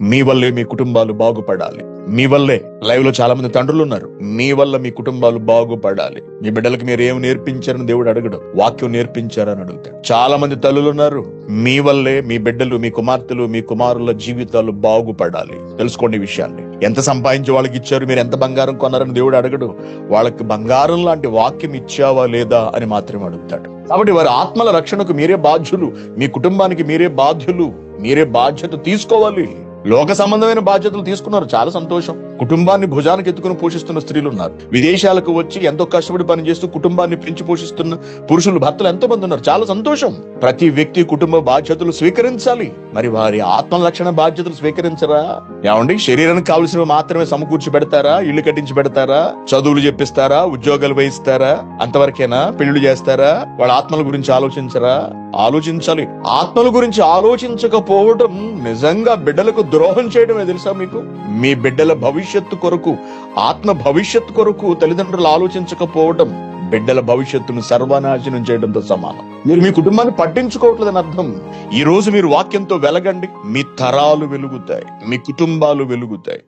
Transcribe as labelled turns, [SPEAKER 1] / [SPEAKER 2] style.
[SPEAKER 1] మీ వల్లే మీ కుటుంబాలు బాగుపడాలి. మీ వల్లే లైవ్లో చాలా మంది తండ్రులు ఉన్నారు మీ వల్ల మీ కుటుంబాలు బాగుపడాలి. మీ బిడ్డలకు మీరు ఏం నేర్పించారని దేవుడు అడగడు. వాక్యం నేర్పించారని అడుగుతాడు. చాలా మంది తల్లులు ఉన్నారు మీ వల్లే మీ బిడ్డలు మీ కుమార్తెలు మీ కుమారుల జీవితాలు బాగుపడాలి. తెలుసుకోండి విషయాన్ని. ఎంత సంపాదించి వాళ్ళకి ఇచ్చారు మీరు ఎంత బంగారం కొన్నారని దేవుడు అడగడు. వాళ్ళకి బంగారం లాంటి వాక్యం ఇచ్చావా లేదా అని మాత్రమే అడుగుతాడు. కాబట్టి వారి ఆత్మల రక్షణకు మీరే బాధ్యులు. మీ కుటుంబానికి మీరే బాధ్యులు. మీరే బాధ్యత తీసుకోవాలి. లోక సంబంధమైన బాధ్యతలు తీసుకున్నారు. చాలా సంతోషం. కుటుంబాన్ని భుజానికి ఎత్తుకుని పోషిస్తున్న స్త్రీలు ఉన్నారు విదేశాలకు వచ్చి ఎంతో కష్టపడి పనిచేస్తూ కుటుంబాన్ని పెంచి పోషిస్తున్న పురుషులు భర్తలు ఎంతో మంది ఉన్నారు. చాలా సంతోషం. ప్రతి వ్యక్తి కుటుంబ బాధ్యతలు స్వీకరించాలి. మరి వారి ఆత్మ లక్షణ బాధ్యతలు స్వీకరించరా? ఏమండి? శరీరానికి కావలసినవి మాత్రమే సమకూర్చి పెడతారా? ఇల్లు కట్టించి పెడతారా? చదువులు చెప్పిస్తారా? ఉద్యోగాలు వహిస్తారా? అంతవరకేనా? పెళ్ళిళ్ళు చేస్తారా? వాళ్ళ ఆత్మల గురించి ఆలోచించరా? ఆలోచించాలి. ఆత్మల గురించి ఆలోచించకపోవడం నిజంగా బిడ్డలకు ద్రోహం చేయడమే తెలుసా మీకు? మీ బిడ్డల భవిష్యత్తు కొరకు ఆత్మ భవిష్యత్తు కొరకు తల్లిదండ్రులు ఆలోచించకపోవడం బిడ్డల భవిష్యత్తును సర్వనాశనం చేయడంతో సమానం. మీరు మీ కుటుంబాన్ని పట్టించుకోవట్లేదని అర్థం. ఈ రోజు మీరు వాక్యంతో వెలగండి. మీ తరాలు వెలుగుతాయి. మీ కుటుంబాలు వెలుగుతాయి.